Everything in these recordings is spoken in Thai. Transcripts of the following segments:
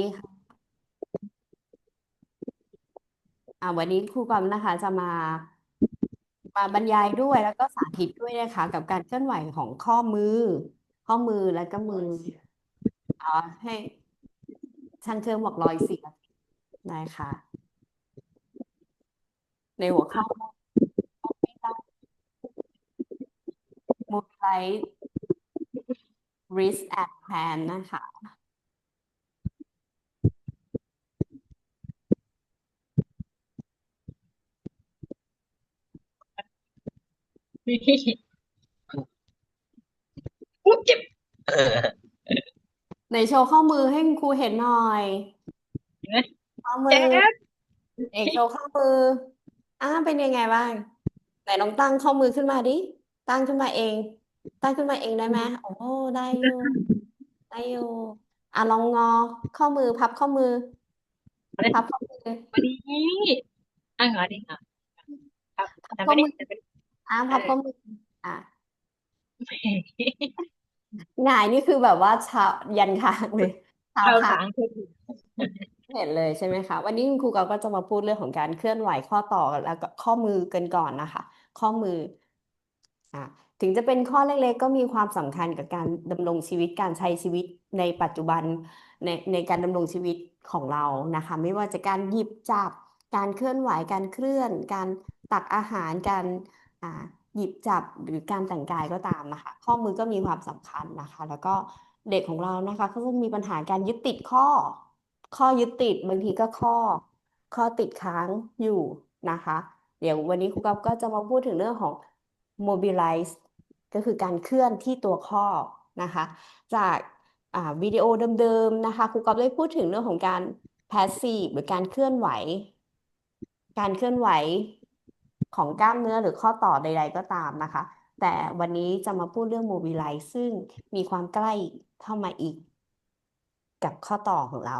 ดีค่ะอ่าวันนี้ครูกอมนะคะ จะมามาบรรยายด้วยแล้วก็สาธิตด้วยนะคะ กับการเคลื่อนไหวของข้อมือ ข้อมือแล้วก็มืออ่าให้ช่างเครื่องบอกรอยเสียนะคะในหัวข้อ mobilize wrist and hand นะคะ พูดเจ็บเออในโชว์ข้อมือให้คุณครูเห็นหน่อยเห็นไหมข้อมืเจ็อบเอกโชว์ข้อมืออ่าเป็นยังไงบ้างไหนลองตั้งข้อมือขึ้นมาดิ ตั้งขึ้นมาเอง ตั้งขึ้นมาเองได้ไหมโอ้ได้อยู่ได้อยู่อะลองงอข้อมือพับข้อมือพับข้อมือวันนี้อะเหรอดิค่ะครับพับแต่ข้อไม่มืได้อแต่ไม่ได้ อ่าพับข้อมืออะเหงายนี่คือแบบว่าเช้ายันคางเลยเท้าท้าค้าขาง งคือเห็นเลยใช่ไหมคะ วันนี้คุณครูก็จะมาพูดเรื่องของการเคลื่อนไหวข้อต่อแล้วก็ข้อมือกันก่อนนะคะ ข้อมืออะถึงจะเป็นข้อเล็กๆ ก็มีความสำคัญกับการดำรงชีวิตการใช้ชีวิตในปัจจุบันในในการดำรงชีวิตของเรานะคะ ไม่ว่าจะการหยิบจับการเคลื่อนไหวการเคลื่อน การตักอาหารการอ่า หยิบจับหรือการแต่งกายก็ตามนะคะ ข้อมือก็มีความสำคัญนะคะ แล้วก็เด็กของเรานะคะก็จะมีปัญหาการยึดติดข้อ ข้อยึดติดบางทีก็ข้อ ข้อติดค้างอยู่นะคะ เดี๋ยววันนี้ครูก๊อฟก็จะมาพูดถึงเรื่องของ mobilize ก็คือการเคลื่อนที่ตัวข้อนะคะ จากวิดีโอเดิมๆนะคะครูก๊อฟได้พูดถึงเรื่องของการ passive หรือการเคลื่อนไหว การเคลื่อนไหว ของกล้ามเนื้อหรือข้อต่อใด ๆ ก็ตามนะคะ แต่วันนี้จะมาพูดเรื่อง mobilize ซึ่งมีความใกล้เข้ามาอีก กับข้อต่อของเรา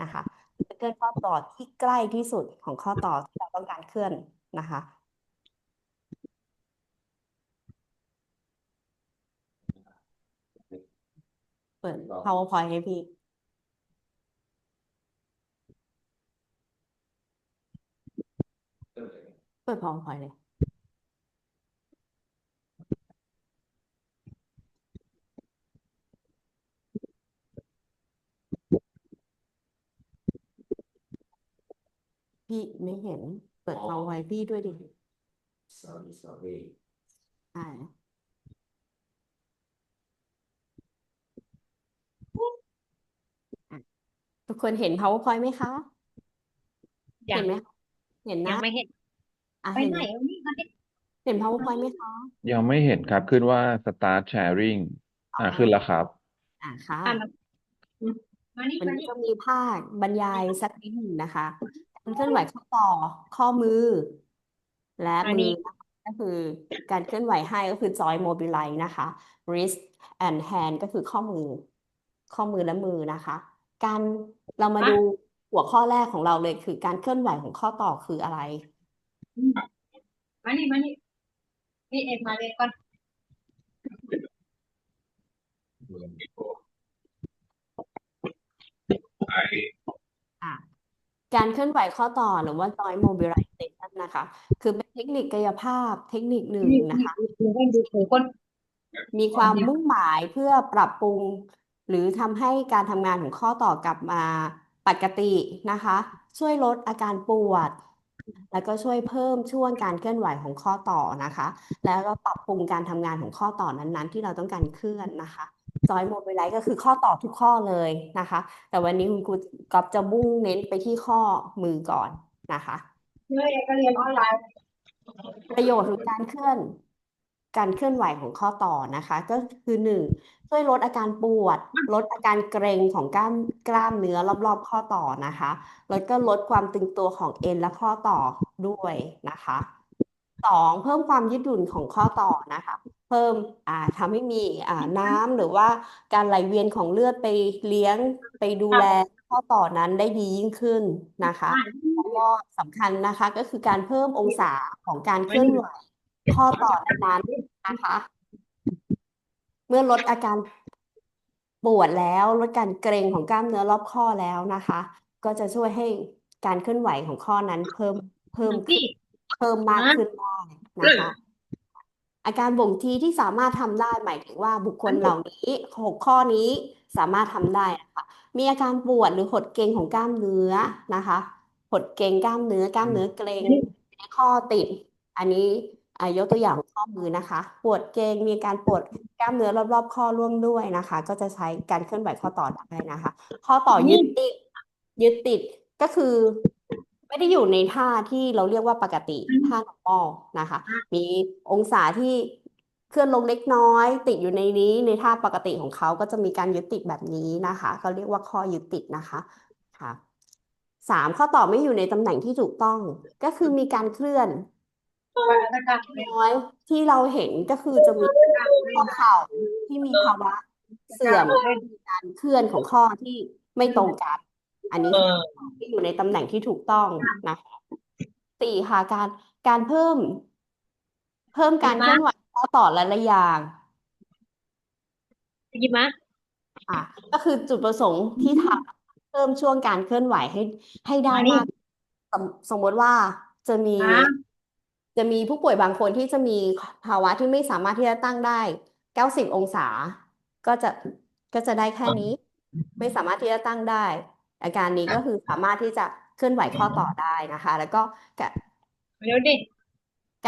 นะคะจะเคลื่อนข้อต่อที่ใกล้ที่สุดของข้อต่อที่เราต้องการเคลื่อนนะคะเปิด PowerPoint ให้พี่ เปิด PowerPoint เลย พี่ไม่เห็น เปิด PowerPoint พี่ด้วยดิ sorry sorry อ่าอะทุกคนเห็น PowerPoint ไหมคะ ยัเห็งนไหมคะเห็นยันะ งไม่เห็น อะไปเห็นไหนไหมวะนี่มาดิเห็น PowerPoint ไหมคะยังไม่เห็นครับขึ้นว่า start sharing อ่าอ๋อขึ้นแล้วครับ อ่าค่ะอะมาอืมมานี่วันมานี้นี่จะมีภาคบรรยายสักนิดหนึ่งนะคะการเคลื่อนไหวข้อต่อข้อมือ และมามือนี่นะคะก็คือการเคลื่อนไหวให้ก็คือ joint mobilize นะคะ wrist and hand ก็คือข้อมือ ข้อมือและมือนะคะ การเรามามาดูหัวข้อแรกของเราเลยคือการเคลื่อนไหวของข้อต่อคืออะไร มานี่มานี่นี่เอ็มมาเลยก่อนอะการเคลื่อนไหวข้อต่อหรือว่า joint mobilization นะคะ คือเป็นเทคนิคกายภาพเทคนิคหนึ่งนี่นะคะดูให้ดูถูกคนมีความมุ่งหมายเพื่อปรับปรุง หรือทำให้การทำงานของข้อต่อกลับมาปกตินะคะ ช่วยลดอาการปวด แล้วก็ช่วยเพิ่มช่วงการเคลื่อนไหวของข้อต่อนะคะ แล้วก็ปรับปรุงการทำงานของข้อต่อนั้นๆ ที่เราต้องการเคลื่อนนะคะจอยโมบิไลก็คือข้อต่อทุกข้อเลยนะคะ แต่วันนี้คุณครูก๊อฟจะมุ่งเน้นไปที่ข้อมือก่อนนะคะเฮ้ยก็เรียนออนไลน์ ประโยชน์ของการเคลื่อน การเคลื่อนไหวของข้อต่อนะคะ ก็คือหนึ่งช่วยลดอาการปวด ลดอาการเกร็งของกล้ามกล้ามเนื้อรอบๆข้อต่อนะคะ แล้วก็ลดความตึงตัวของเอ็นและข้อต่อด้วยนะคะสองเพิ่มความยืดหยุ่นของข้อต่อนะคะ เพิ่มอ่าทำให้มีอ่าน้ำหรือว่าการไหลเวียนของเลือดไปเลี้ยงไปดูแลข้อต่อนั้นได้ดียิ่งขึ้นนะคะแล้วก็สำคัญนะคะก็คือการเพิ่มองศาของการเคลื่อนไหว ข้อต่อนั้นๆนะคะ เมื่อลดอาการปวดแล้วลดการเกร็งของกล้ามเนื้อรอบข้อแล้วนะคะ ก็จะช่วยให้การเคลื่อนไหวของข้อนั้นเพิ่มเพิ่มขึ้น nanti เพิ่มมากขึ้นได้นะคะ อาการบ่งชี้ที่สามารถทำได้หมายถึงว่าบุคคลเหล่านี้หกข้อนี้สามารถทำได้นะคะมีอาการปวดหรือหดเกร็งของกล้ามเนื้อนะคะ หดเกร็งกล้ามเนื้อกล้ามเนื้อเกร็งข้อติด อันนี้อ่า ยกตัวอย่างของข้อมือนะคะ ปวดเกร็งมีอาการปวดกล้ามเนื้อรอบๆ ข้อร่วมด้วยนะคะ ก็จะใช้การเคลื่อนไหวข้อต่อได้นะคะ ข้อต่อยึดติดยึดติดก็คือ ไม่ได้อยู่ในท่าที่เราเรียกว่าปกติท่า normal นะคะ มีองศาที่เคลื่อนลงเล็กน้อย ติดอยู่ในนี้ในท่าปกติของเขาก็จะมีการยึดติดแบบนี้นะคะเขาเรียกว่าข้อยึดติดนะคะค่ะสามข้อต่อไม่อยู่ในตำแหน่งที่ถูกต้อง ก็คือมีการเคลื่อน น้อยที่เราเห็นก็คือจะมีข้อเข่าที่มีภาวะเสื่อมมีการเคลื่อนของข้อที่ไม่ตรงกัน อันนี้คือที่อยู่ในตำแหน่งที่ถูกต้องนะคะสี่ค่ะการการเพิ่ม เพิ่มการเคลื่อนไหวข้อต่อและละอย่าง gimana อะก็คือจุดประสงค์ที่ทำเพิ่มช่วงการเคลื่อนไหวให้ให้ได้อันนี้มากสมสมมติว่าจะมีอะ จะมีผู้ป่วยบางคนที่จะมีภาวะที่ไม่สามารถที่จะตั้งได้ 90 องศา ก็จะก็จะได้แค่นี้ ไม่สามารถที่จะตั้งได้ อาการนี้ก็คือสามารถที่จะเคลื่อนไหวข้อต่อได้นะคะ แล้วก็กะ Ayo deh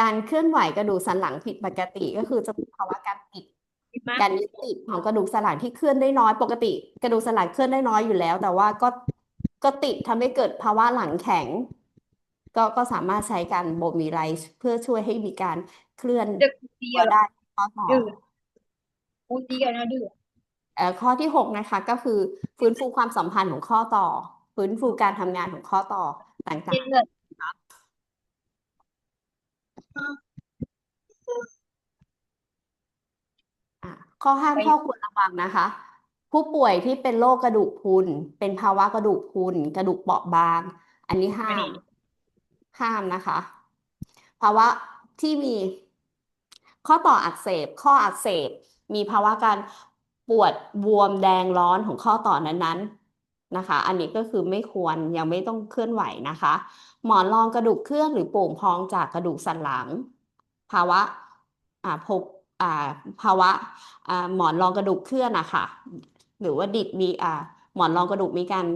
การเคลื่อนไหวกระดูกสันหลังผิดปกติก็คือจะมีภาวะการติด gimana การยึดติดของกระดูกสันหลังที่เคลื่อนได้น้อยปกติ กระดูกสันหลังเคลื่อนได้น้อยอยู่แล้ว แต่ว่าก็ก็ติดทำให้เกิดภาวะหลังแข็ง ก็ก็สามารถใช้การโบมีไรซ์เพื่อช่วยให้มีการเคลื่อน Dek ตัว dia ได้ข้อต่อ dua putih kan ada เอ่อข้อที่หกนะคะ ก็คือฟื้นฟูความสัมพันธ์ของข้อต่อ ฟื้นฟูการทำงานของข้อต่อต่าง Ingat ๆอะข้อห้ามไปข้อควรระวังนะคะ ผู้ป่วยที่เป็นโรคกระดูกพรุนเป็นภาวะกระดูกพรุนกระดูกเปราะบาง อันนี้ห้าม ห้ามนะคะ ภาวะที่มีข้อต่ออักเสบ ข้ออักเสบ มีภาวะการปวดบวมแดงร้อนของข้อต่อนั้นๆนะคะ อันนี้ก็คือไม่ควรยังไม่ต้องเคลื่อนไหวนะคะ หมอนรองกระดูกเคลื่อนหรือโป่งพองจากกระดูกสันหลัง ภาวะอ่าพบอ่าภาวะอ่าหมอนรองกระดูกเคลื่อนอะคะหรือว่าดิดมีอ่าหมอนรองกระดูกมีการ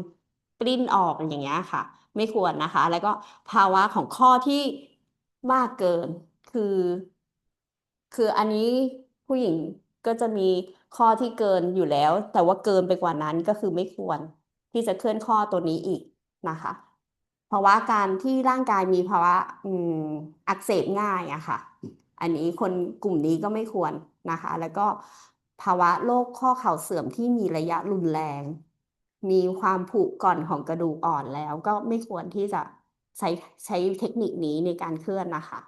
ปลิ้นออกอย่างเงี้ยค่ะ ไม่ควรนะคะ แล้วก็ภาวะของข้อที่มากเกินคือ คืออันนี้ผู้หญิงก็จะมีข้อที่เกินอยู่แล้ว แต่ว่าเกินไปกว่านั้นก็คือไม่ควรที่จะเคลื่อนข้อตัวนี้อีกนะคะภาวะการที่ร่างกายมีภาวะอ,อักเสบง่ายอะค่ะ อันนี้คนกลุ่มนี้ก็ไม่ควรนะคะ แล้วก็ภาวะโรคข้อเข่าเสื่อมที่มีระยะรุนแรง มีความผุก่อนของกระดูกอ่อนแล้ว ก็ไม่ควรที่จะใช้ใช้เทคนิคนี้ในการเคลื่อนนะคะ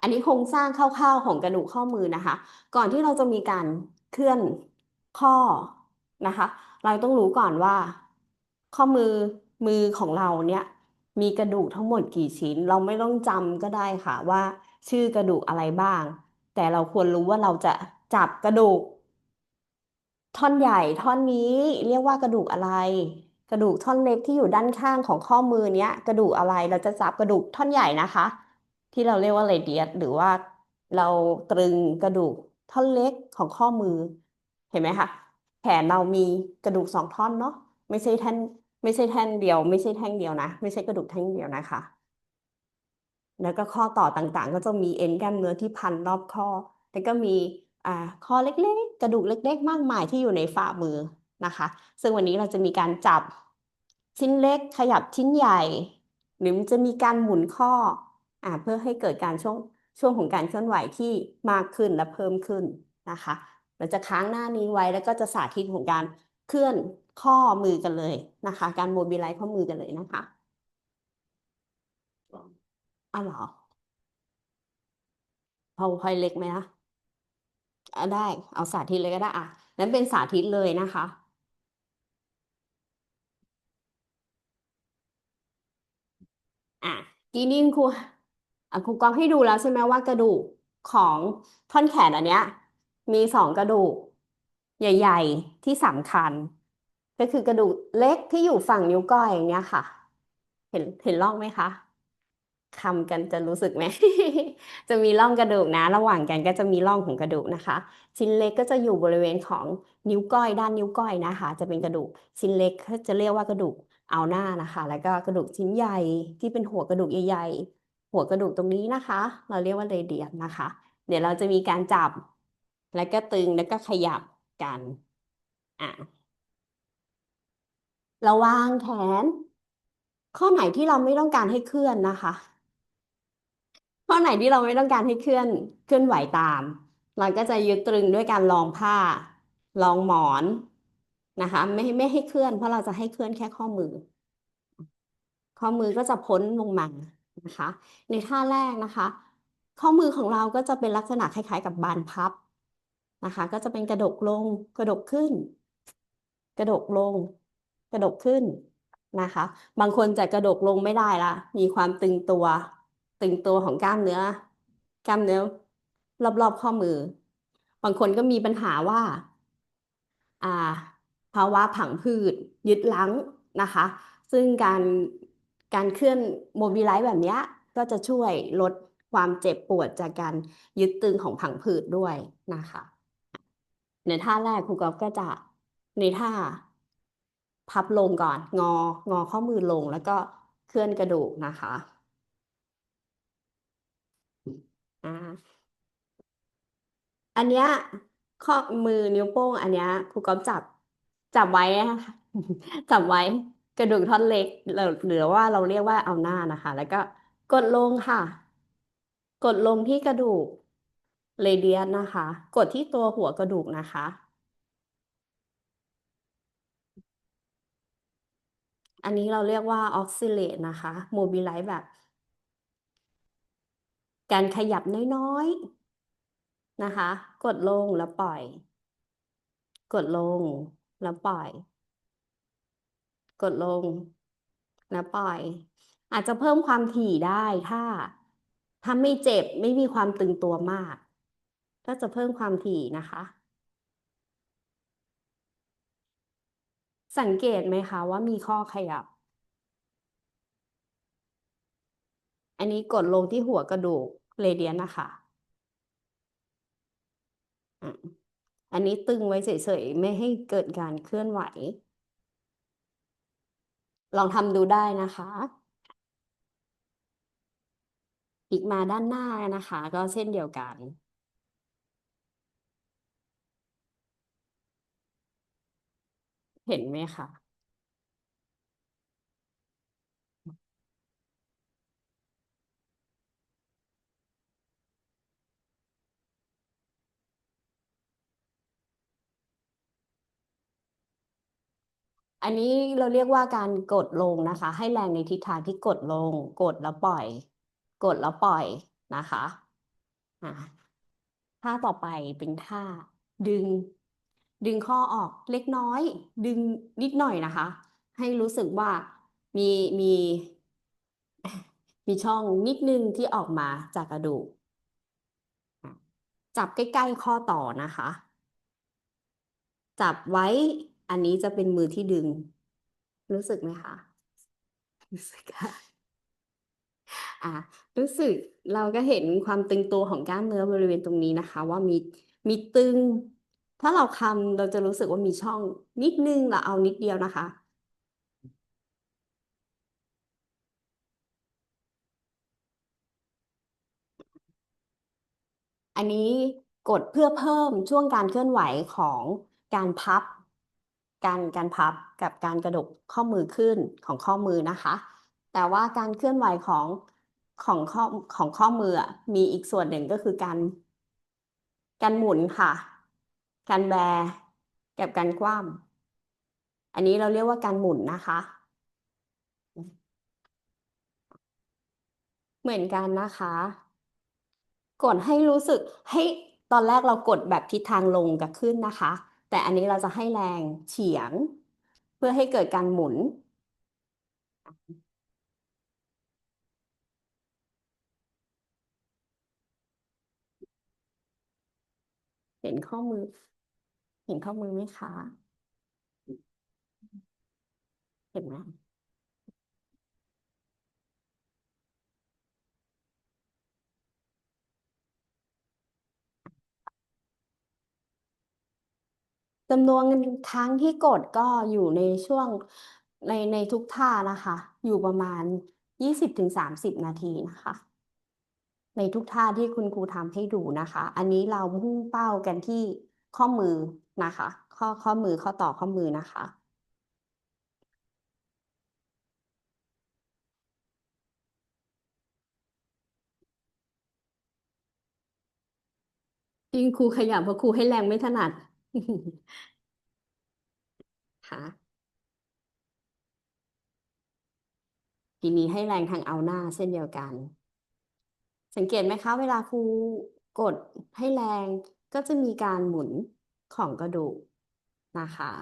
อันนี้โครงสร้างคร่าวๆของกระดูกข้อมือนะคะ ก่อนที่เราจะมีการเคลื่อนข้อนะคะ เราต้องรู้ก่อนว่า ข้อมือมือของเราเนี่ยมีกระดูกทั้งหมดกี่ชิ้น เราไม่ต้องจำก็ได้ค่ะว่า ชื่อกระดูกอะไรบ้าง แต่เราควรรู้ว่าเราจะ จับกระดูก ท่อนใหญ่ท่อนนี้เรียกว่ากระดูกอะไร กระดูกท่อนเล็กที่อยู่ด้านข้างของข้อมือเนี้ย กระดูกอะไรเราจะจับกระดูกท่อนใหญ่นะคะ ที่เราเรียกว่าเรเดียสหรือว่าเราตรึงกระดูกท่อนเล็กของข้อมือ เห็นไหมคะแขนเรามีกระดูกสองท่อนเนาะไม่ใช่แท่นไม่ใช่แท่นเดียว ไม่ใช่แท่งเดียวนะ ไม่ใช่กระดูกแท่งเดียวนะคะ แล้วก็ข้อต่อต่างๆ ก็จะมีเอ็นกล้ามเนื้อที่พันรอบข้อ แล้วก็มี อ่าข้อเล็กๆ กระดูกเล็ก ๆ มากมายที่อยู่ในฝ่ามือนะคะ ซึ่งวันนี้เราจะมีการจับชิ้นเล็กขยับชิ้นใหญ่ หรือมันจะมีการหมุนข้ออ่าเพื่อให้เกิดการช่วงช่วงของการเคลื่อนไหวที่มากขึ้นและเพิ่มขึ้นนะคะ เราจะค้างหน้านี้ไว้แล้วก็จะสาธิตของการเคลื่อนข้อมือกันเลยนะคะ การโมบิไลซ์ข้อมือกันเลยนะคะอ้าวเหรอพอพอยเล็กไหมนะ อะได้ เอาสาธิตเลยก็ได้ อะนั้นเป็นสาธิตเลยนะคะ อะทีนี้ครูอะครูกองให้ดูแล้วใช่ไหมว่ากระดูกของท่อนแขนอันเนี้ย มีสองกระดูก ใหญ่ ๆ ที่สำคัญ ก็คือกระดูกเล็กที่อยู่ฝั่งนิ้วก้อยอย่างเงี้ยค่ะ เห็นเห็นร่องไหมคะ คำกันจะรู้สึกไหม จะมีร่องกระดูกนะ ระหว่างกันก็จะมีร่องของกระดูกนะคะ ชิ้นเล็กก็จะอยู่บริเวณของนิ้วก้อยด้านนิ้วก้อยนะคะ จะเป็นกระดูก ชิ้นเล็กจะเรียกว่ากระดูกเอาหน้านะคะ แล้วก็กระดูกชิ้นใหญ่ที่เป็นหัวกระดูกใหญ่ๆ หัวกระดูกตรงนี้นะคะ เราเรียกว่าเรเดียนนะคะ เดี๋ยวเราจะมีการจับ แล้วก็ตึงแล้วก็ขยับกันอะระวางแขนข้อไหนที่เราไม่ต้องการให้เคลื่อนนะคะ ข้อไหนที่เราไม่ต้องการให้เคลื่อนเคลื่อนไหวตาม เราก็จะยึดตรึงด้วยการรองผ้ารองหมอนนะคะ ไม่ให้ไม่ให้เคลื่อน เพราะเราจะให้เคลื่อนแค่ข้อมือ ข้อมือก็จะพ้นลงมานะคะ ในท่าแรกนะคะ ข้อมือของเราก็จะเป็นลักษณะคล้าย ๆ กับบานพับนะคะ ก็จะเป็นกระดกลง กระดกขึ้น กระดกลง กระดกขึ้นนะคะ บางคนจะกระดกลงไม่ได้ละมีความตึงตัว ตึงตัวของกล้ามเนื้อ กล้ามเนื้อ รอบๆข้อมือ บางคนก็มีปัญหาว่า อ่า ภาวะผังผืดยึดรั้งนะคะ ซึ่งการการเคลื่อนโมบิไลซ์แบบนี้ก็จะช่วยลดความเจ็บปวดจากการยึดตึงของผังผืดด้วยนะคะ ในท่าแรกครูกอล์ฟก็จะในท่า พับลงก่อน งองอข้อมือลงแล้วก็เคลื่อนกระดูกนะคะ อ่า อันเนี้ยข้อมือนิ้วโป้ง อันเนี้ยครูก๊อฟจับจับไว้นะคะ จับไว้ กระดูกท่อนเล็กหรือหรือว่าเราเรียกว่าเอาหน้านะคะ แล้วก็กดลงค่ะ กดลงที่กระดูกเรเดียสนะคะ กดที่ตัวหัวกระดูกนะคะ อันนี้เราเรียกว่าออกซิเลตนะคะโมบิไลซ์แบบ การขยับน้อยๆนะคะ กดลงแล้วปล่อย กดลงแล้วปล่อย กดลงแล้วปล่อย อาจจะเพิ่มความถี่ได้ถ้าถ้าไม่เจ็บไม่มีความตึงตัวมาก ก็จะเพิ่มความถี่นะคะ สังเกตไหมคะว่ามีข้อขยับ อันนี้กดลงที่หัวกระดูกเรเดียนนะคะอะอันนี้ตึงไว้เฉยๆ ไม่ให้เกิดการเคลื่อนไหว ลองทำดูได้นะคะพลิกมาด้านหน้านะคะ ก็เช่นเดียวกันเห็นไหมคะ อันนี้เราเรียกว่าการกดลงนะคะ ให้แรงในทิศทางที่กดลง กดแล้วปล่อย กดแล้วปล่อยนะคะท่าต่อไปเป็นท่า ดึง ดึงข้อออกเล็กน้อย ดึงนิดหน่อยนะคะ ให้รู้สึกว่ามีมีมีช่องนิดนึงที่ออกมาจากกระดูก จับใกล้ ๆ ข้อต่อนะคะ จับไว้ อันนี้จะเป็นมือที่ดึง รู้สึกไหมคะรู้สึกค่ะอะรู้สึกเราก็เห็นความตึงตัวของกล้ามเนื้อบริเวณตรงนี้นะคะ ว่ามีมีตึง ถ้าเราคำเราจะรู้สึกว่ามีช่องนิดนึงเราเอานิดเดียวนะคะ อันนี้กดเพื่อเพิ่มช่วงการเคลื่อนไหวของการพับ การการพับกับการกระดกข้อมือขึ้นของข้อมือนะคะ แต่ว่าการเคลื่อนไหวของของข้อของข้อมือมีอีกส่วนหนึ่งก็คือการ การหมุนค่ะ การแบกับการคว่ำอันนี้เราเรียกว่าการหมุนนะคะ เหมือนกันนะคะ กดให้รู้สึกให้ตอนแรกเรากดแบบทิศทางลงกับขึ้นนะคะ แต่อันนี้เราจะให้แรงเฉียง เพื่อให้เกิดการหมุน เห็นข้อมือ เห็นข้อมือไหมคะ เห็นไหม จำนวนครั้งที่กดก็อยู่ในช่วงในในทุกท่านะคะ อยู่ประมาณยี่สิบถึงสามสิบนาทีนะคะ ในทุกท่าที่คุณครูทำให้ดูนะคะ อันนี้เรามุ่งเป้ากันที่ข้อมือนะคะ ข้อข้อมือข้อต่อข้อมือนะคะจริงครูขยับเพราะครูให้แรงไม่ถนัด ค่ะ ทีนี้ให้แรงทางเอาหน้าเช่นเดียวกัน สังเกตไหมคะ เวลาครูกดให้แรงก็จะมีการหมุนของกระดูกนะคะ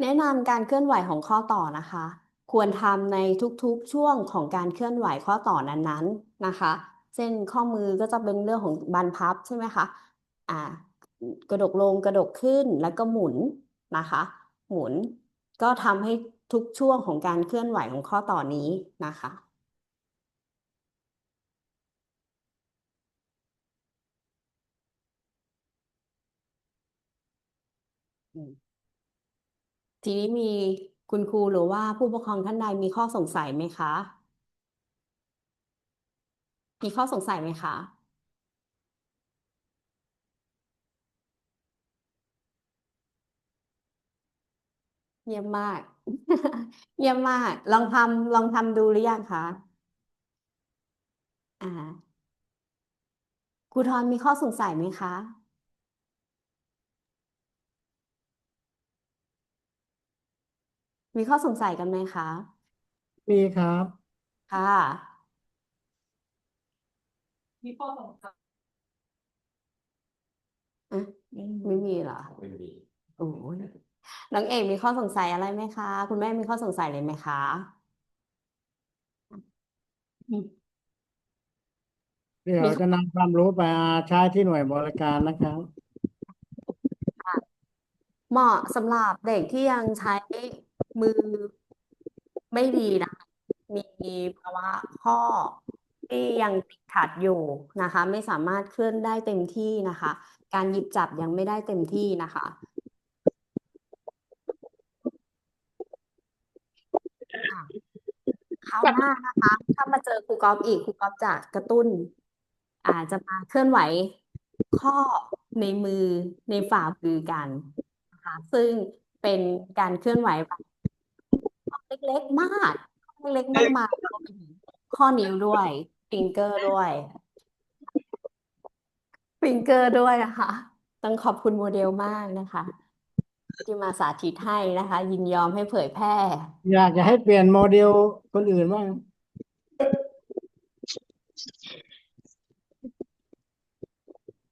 แนะนำการเคลื่อนไหวของข้อต่อนะคะ ควรทำในทุกๆช่วงของการเคลื่อนไหวข้อต่อนั้นๆนะคะเช่นข้อมือก็จะเป็นเรื่องของบันพับใช่ไหมคะอ่ากระดกลงกระดกขึ้นแล้วก็หมุนนะคะ หมุนก็ทำให้ทุกช่วงของการเคลื่อนไหวของข้อต่อนี้นะคะทีนี้มี คุณครูหรือว่าผู้ปกครองท่านใดมีข้อสงสัยไหมคะ มีข้อสงสัยไหมคะ เยี่ยมมาก เยี่ยมมาก ลองทำลองทำดูหรือยังคะ อ่าครูทอนมีข้อสงสัยไหมคะ มีข้อสงสัยกันไหมคะ มีครับ ค่ะ มีข้อสงสัยอะ ไม่มีเหรอ ไม่มีโอ้ยน้องเอกมีข้อสงสัยอะไรไหมคะ คุณแม่มีข้อสงสัยเลยไหมคะอืมเดี๋ยวจะนำความรู้ไปใช้ที่หน่วยบริการนะครับ เหมาะสำหรับเด็กที่ยังใช้ มือไม่ดีนะคะมีภาวะข้อที่ยังติดขัดอยู่นะคะ ไม่สามารถเคลื่อนได้เต็มที่นะคะ การหยิบจับยังไม่ได้เต็มที่นะคะคราวหน้านะคะ ถ้ามาเจอครูก๊อฟอีกครูก๊อฟจะกระตุ้น อาจจะมาเคลื่อนไหวข้อในมือในฝ่ามือกันนะคะซึ่งเป็นการเคลื่อนไหวแบบ เล็กๆมากข้อเล็กๆมากมายรวมไปถึงข้อนิ้วด้วยฟิงเกอร์ด้วยฟิงเกอร์ด้วยนะคะ ต้องขอบคุณโมเดลมากนะคะ ที่มาสาธิตให้นะคะ ยินยอมให้เผยแพร่ อยากจะให้เปลี่ยนโมเดลคนอื่นบ้าง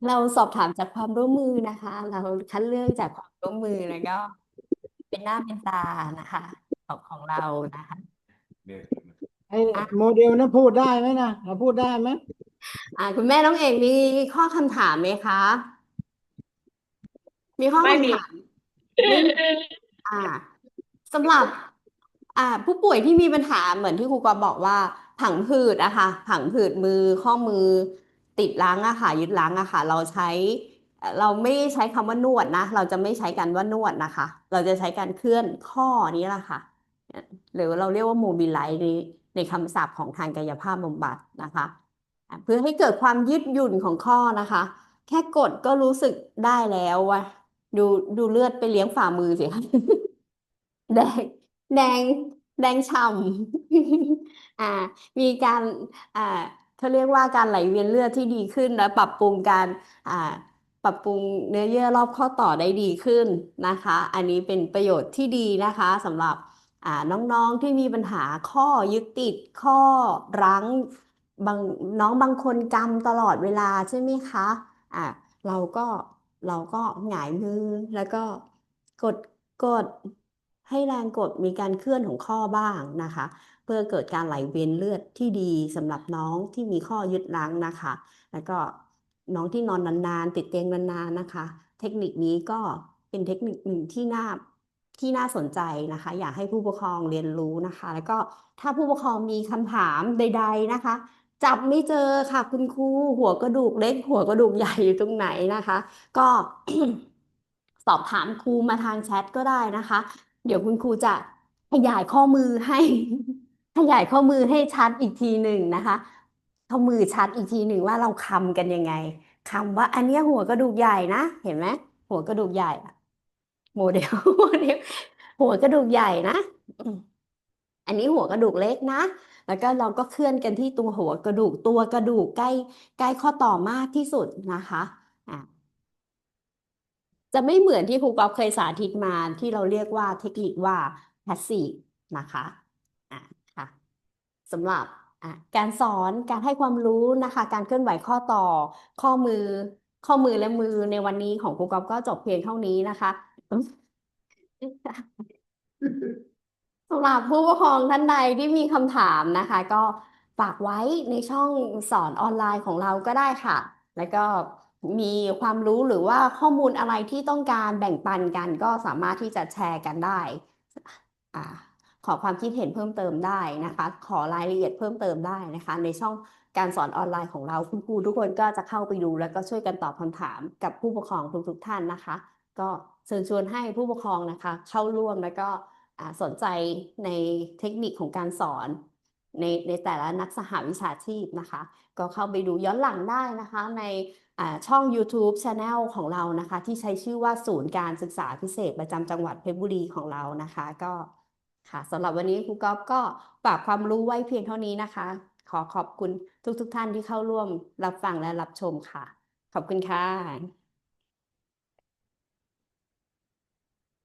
เราสอบถามจากความร่วมมือนะคะ เราคัดเลือกจากความร่วมมือแล้วก็เป็นหน้าเป็นตานะคะของของ เรานะคะไอ้โมเดลนั้นพูดได้ไหมนะเราพูดได้ไหมอ่า คุณแม่น้องเอกมีข้อคำถามไหมคะ มีข้อไม่คำมี ถาม อ่าสำหรับ อ่า ผู้ป่วยที่มีปัญหาเหมือนที่ครูกอฟบอกว่า ผังผืดอะค่ะ ผังผืดมือข้อมือ ติดรั้งอะค่ะยึดรั้งอะค่ะ เราใช้เอ่อเราไม่ใช้คำว่านวดนะ เราจะไม่ใช้กันว่านวดนะคะ เราจะใช้การเคลื่อนข้อนี้แหละค่ะ หรือเราเรียกว่าโมบิไลซ์ในในคำศัพท์ของทางกายภาพบำบัดนะคะ เพื่อให้เกิดความยืดหยุ่นของข้อนะคะ แค่กดก็รู้สึกได้แล้วว่าดูดูเลือดไปเลี้ยงฝ่ามือสิคะแดงแดงแดงฉ่ำอ่า มีการอ่าเขาเรียกว่าการไหลเวียนเลือดที่ดีขึ้นและปรับปรุงการอ่าปรับปรุงเนื้อเยื่อรอบข้อต่อได้ดีขึ้นนะคะ อันนี้เป็นประโยชน์ที่ดีนะคะสำหรับ น้องๆที่มีปัญหาข้อยึดติดข้อรั้งบางน้องบางคนกำตลอดเวลาใช่ไหมคะอ่าเราก็เราก็หงายมือแล้วก็กดกดให้แรงกดมีการเคลื่อนของข้อบ้างนะคะ เพื่อเกิดการไหลเวียนเลือดที่ดีสำหรับน้องที่มีข้อยึดรั้งนะคะ แล้วก็น้องที่นอนนานๆ ติดเตียงนานๆนะคะ เทคนิคนี้ก็เป็นเทคนิคหนึ่งที่น่า ที่น่าสนใจนะคะ อยากให้ผู้ปกครองเรียนรู้นะคะ แล้วก็ถ้าผู้ปกครองมีคำถามใด ๆนะคะ จับไม่เจอค่ะคุณครูหัวกระดูกเล็ก หัวกระดูกใหญ่อยู่ตรงไหนนะคะ ก็สอบถามครูมาทางแชทก็ได้นะคะ เดี๋ยวคุณครูจะขยายข้อมือให้ขยายข้อมือให้ชัดอีกทีหนึ่งนะคะข้อมือชัดอีกทีหนึ่งว่าเราคำกันยังไงคำว่าอันนี้หัวกระดูกใหญ่นะ เห็นไหมหัวกระดูกใหญ่ โมเดลโมเดลหัวกระดูกใหญ่นะ อันนี้หัวกระดูกเล็กนะ แล้วก็เราก็เคลื่อนกันที่ตัวหัวกระดูกตัวกระดูกใกล้ใกล้ข้อต่อมากที่สุดนะคะอะจะไม่เหมือนที่ครูก๊อฟเคยสาธิตมาที่เราเรียกว่าเทคนิคว่า passive นะคะอะค่ะสำหรับอะการสอนการให้ความรู้นะคะ การเคลื่อนไหวข้อต่อข้อมือข้อมือและมือในวันนี้ของครูก๊อฟก็จบเพียงเท่านี้นะคะ สำหรับผู้ปกครองท่านใดที่มีคำถามนะคะ ก็ฝากไว้ในช่องสอนออนไลน์ของเราก็ได้ค่ะ แล้วก็มีความรู้หรือว่าข้อมูลอะไรที่ต้องการแบ่งปันกัน ก็สามารถที่จะแชร์กันได้อ่าขอความคิดเห็นเพิ่มเติมได้นะคะ ขอรายละเอียดเพิ่มเติมได้นะคะ ในช่องการสอนออนไลน์ของเราคุณครูทุกคนก็จะเข้าไปดูแล้วก็ช่วยกันตอบคำถามกับผู้ปกครองทุกๆท่านนะคะ ก็เชิญชวนให้ผู้ปกครองนะคะ เข้าร่วมแล้วก็สนใจในเทคนิคของการสอน ในในแต่ละนักสหวิชาชีพนะคะ ก็เข้าไปดูย้อนหลังได้นะคะ ในช่อง YouTube Channel ของเรานะคะ ที่ใช้ชื่อว่าศูนย์การศึกษาพิเศษประจำจังหวัดเพชรบุรีของเรานะคะ ก็ค่ะสำหรับวันนี้ครูก๊อฟก็ฝากความรู้ไว้เพียงเท่านี้นะคะ ขอขอบคุณทุกๆทท่านที่เข้าร่วมรับฟังและรับชมค่ะ ขอบคุณค่ะ